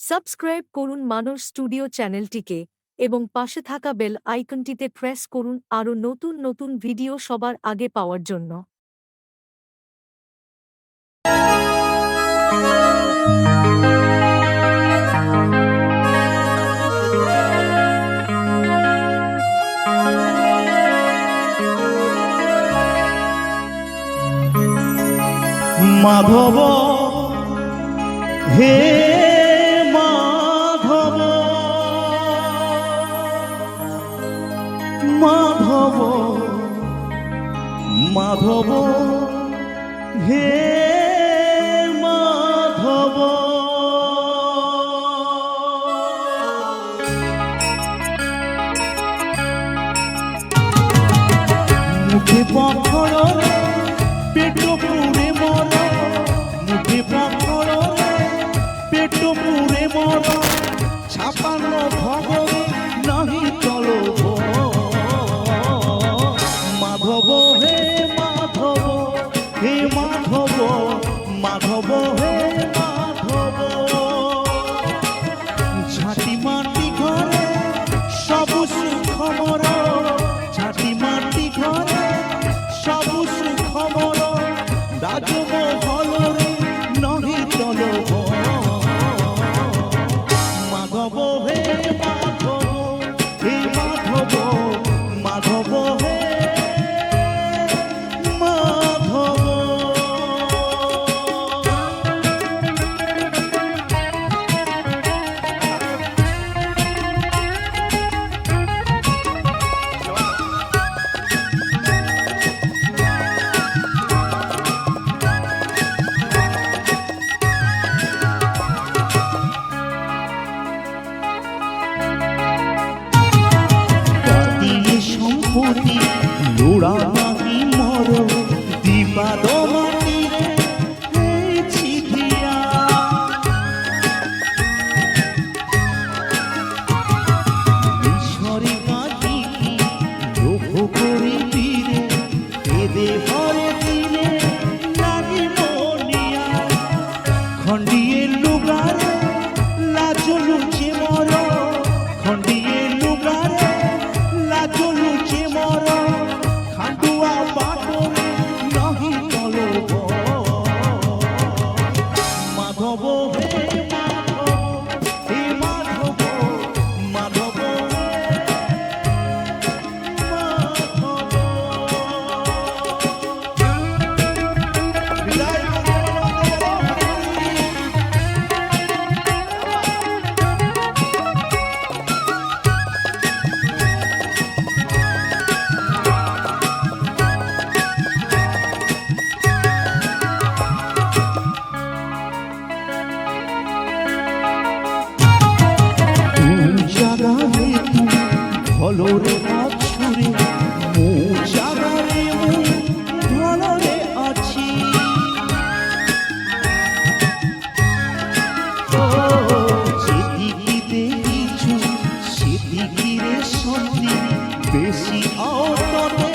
Subscribe করুন মানস studio চ্যানেলটিকে এবং পাশে থাকা বেল আইকনটিতে প্রেস করুন আরও নতুন নতুন ভিডিও সবার আগে পাওয়ার জন্য। মাধব, হে মাধব হে মাধব। মুখে পাথর মাধব ভলরে আছুরে মো মু ভলরে আছি। ও, যেদিকে দেখিছু, সেদিকে সত্যি বেশি আওতনে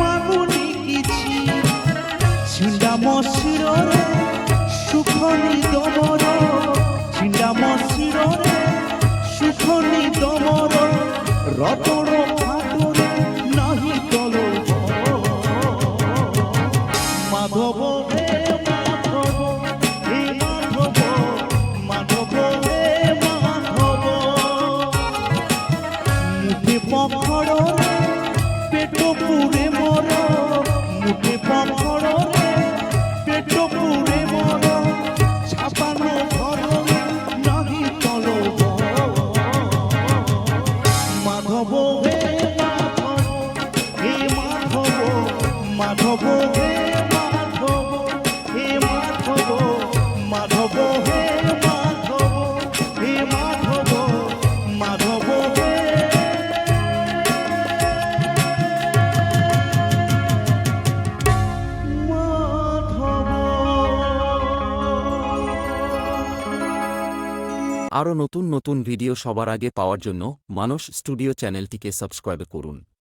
মাগুনি কিছু ছিন্ডা মশিরে সুখনি দমর, ছিন্ডা মশিরে সুখনি দমর রতর আরও নতুন নতুন ভিডিও সবার আগে পাওয়ার জন্য মানস স্টুডিও চ্যানেলটিকে সাবস্ক্রাইব করুন।